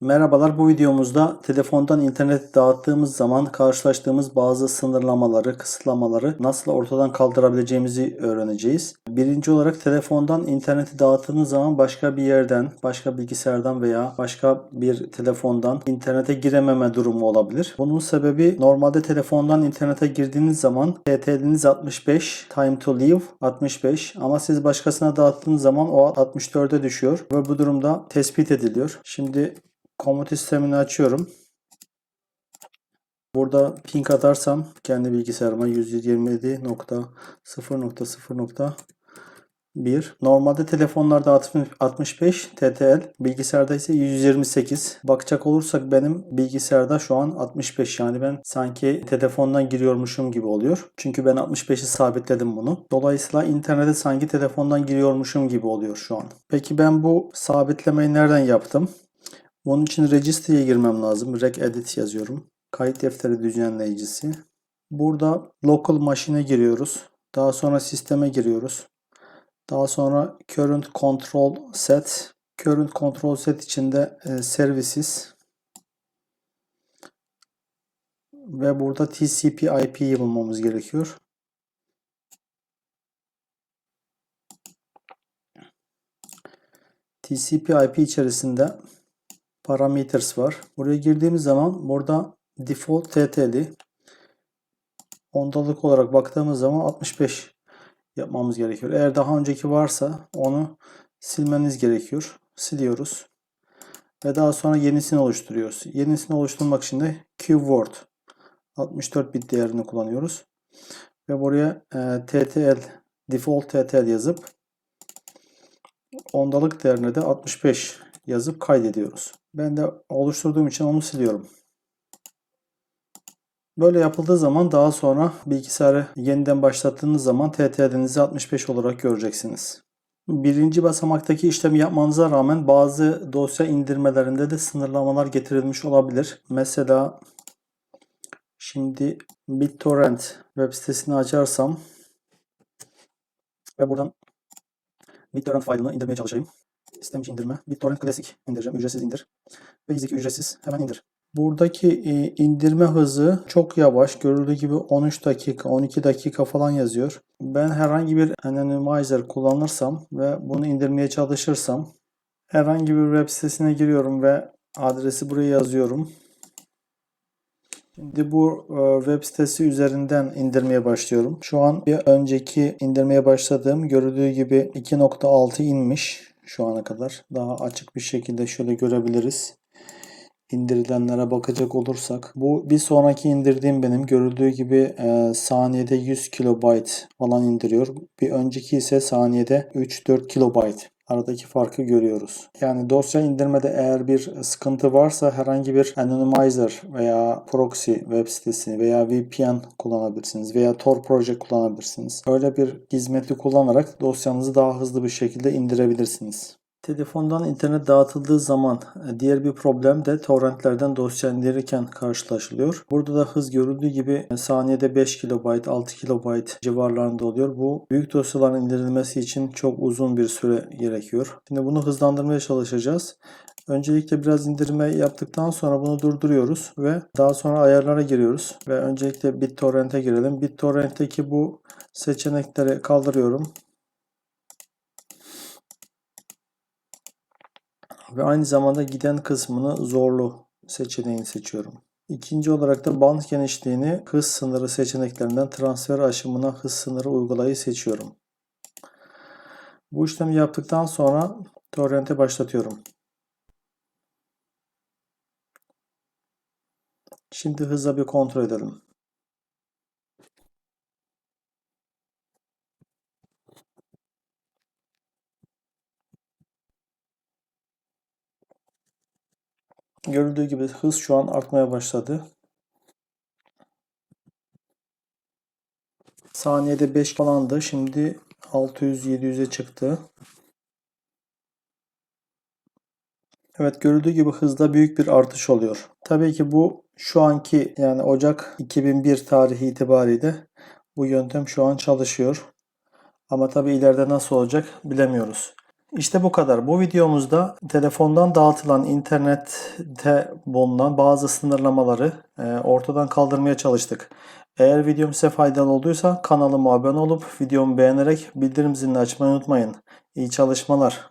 Merhabalar, bu videomuzda telefondan internete dağıttığımız zaman karşılaştığımız bazı sınırlamaları, kısıtlamaları nasıl ortadan kaldırabileceğimizi öğreneceğiz. Birinci olarak telefondan interneti dağıttığınız zaman başka bir yerden, başka bilgisayardan veya başka bir telefondan internete girememe durumu olabilir. Bunun sebebi normalde telefondan internete girdiğiniz zaman TTL'iniz 65, time to leave 65 ama siz başkasına dağıttığınız zaman o 64'e düşüyor ve bu durumda tespit ediliyor. Şimdi komut sistemini açıyorum. Burada ping atarsam kendi bilgisayarıma 127.0.0.1 Normalde telefonlarda 65 TTL, bilgisayarda ise 128. Bakacak olursak benim bilgisayarda şu an 65 yani ben sanki telefondan giriyormuşum gibi oluyor. Çünkü ben 65'i sabitledim bunu. Dolayısıyla internete sanki telefondan giriyormuşum gibi oluyor şu an. Peki ben bu sabitlemeyi nereden yaptım? Bunun için register'ye girmem lazım. Rec edit yazıyorum. Kayıt defteri düzenleyicisi. Burada local machine'e giriyoruz. Daha sonra sisteme giriyoruz. Daha sonra current control set. Current control set içinde e, services ve burada TCP IP'yi bulmamız gerekiyor. TCP IP içerisinde parameters var. Buraya girdiğimiz zaman burada default TTL ondalık olarak baktığımız zaman 65 yapmamız gerekiyor. Eğer daha önceki varsa onu silmeniz gerekiyor. Siliyoruz. Ve daha sonra yenisini oluşturuyoruz. Yenisini oluşturmak için de keyword 64 bit değerini kullanıyoruz. Ve buraya e, TTL default TTL yazıp ondalık değerine de 65 yazıp kaydediyoruz. Ben de oluşturduğum için onu siliyorum. Böyle yapıldığı zaman daha sonra bilgisayarı yeniden başlattığınız zaman TTL'inizi 65 olarak göreceksiniz. Birinci basamaktaki işlemi yapmanıza rağmen bazı dosya indirmelerinde de sınırlamalar getirilmiş olabilir. Mesela şimdi BitTorrent web sitesini açarsam ve buradan BitTorrent failini indirmeye çalışayım. İstemiş indirme. BitTorrent Classic indireceğim. Ücretsiz indir. Basic ücretsiz. Hemen indir. Buradaki e, indirme hızı çok yavaş. Görüldüğü gibi 13 dakika, 12 dakika falan yazıyor. Ben herhangi bir anonymizer kullanırsam ve bunu indirmeye çalışırsam herhangi bir web sitesine giriyorum ve adresi buraya yazıyorum. Şimdi bu e, web sitesi üzerinden indirmeye başlıyorum. Şu an bir önceki indirmeye başladığım görüldüğü gibi 2.6 inmiş şu ana kadar. Daha açık bir şekilde şöyle görebiliriz. İndirilenlere bakacak olursak. Bu bir sonraki indirdiğim benim. Görüldüğü gibi e, saniyede 100 kilobayt falan indiriyor. Bir önceki ise saniyede 3-4 kilobayt. Aradaki farkı görüyoruz. Yani dosya indirmede eğer bir sıkıntı varsa herhangi bir anonymizer veya proxy web sitesi veya VPN kullanabilirsiniz veya Tor Project kullanabilirsiniz. Öyle bir hizmeti kullanarak dosyanızı daha hızlı bir şekilde indirebilirsiniz. Telefondan internet dağıtıldığı zaman e, diğer bir problem de torrentlerden dosya indirirken karşılaşılıyor. Burada da hız görüldüğü gibi e, saniyede 5 KB, 6 KB civarlarında oluyor. Bu büyük dosyaların indirilmesi için çok uzun bir süre gerekiyor. Şimdi bunu hızlandırmaya çalışacağız. Öncelikle biraz indirme yaptıktan sonra bunu durduruyoruz ve daha sonra ayarlara giriyoruz. Ve öncelikle BitTorrent'e girelim. BitTorrent'teki bu seçenekleri kaldırıyorum. Ve aynı zamanda giden kısmını zorlu seçeneğini seçiyorum. İkinci olarak da band genişliğini hız sınırı seçeneklerinden transfer aşımına hız sınırı uygulayı seçiyorum. Bu işlemi yaptıktan sonra torrent'e başlatıyorum. Şimdi hızla bir kontrol edelim. Görüldüğü gibi hız şu an artmaya başladı. Saniyede 5 falandı. Şimdi 600-700'e çıktı. Evet görüldüğü gibi hızda büyük bir artış oluyor. Tabii ki bu şu anki yani Ocak 2001 tarihi itibariyle bu yöntem şu an çalışıyor. Ama tabii ileride nasıl olacak bilemiyoruz. İşte bu kadar. Bu videomuzda telefondan dağıtılan internette bulunan bazı sınırlamaları e, ortadan kaldırmaya çalıştık. Eğer videom size faydalı olduysa kanalıma abone olup videomu beğenerek bildirim zilini açmayı unutmayın. İyi çalışmalar.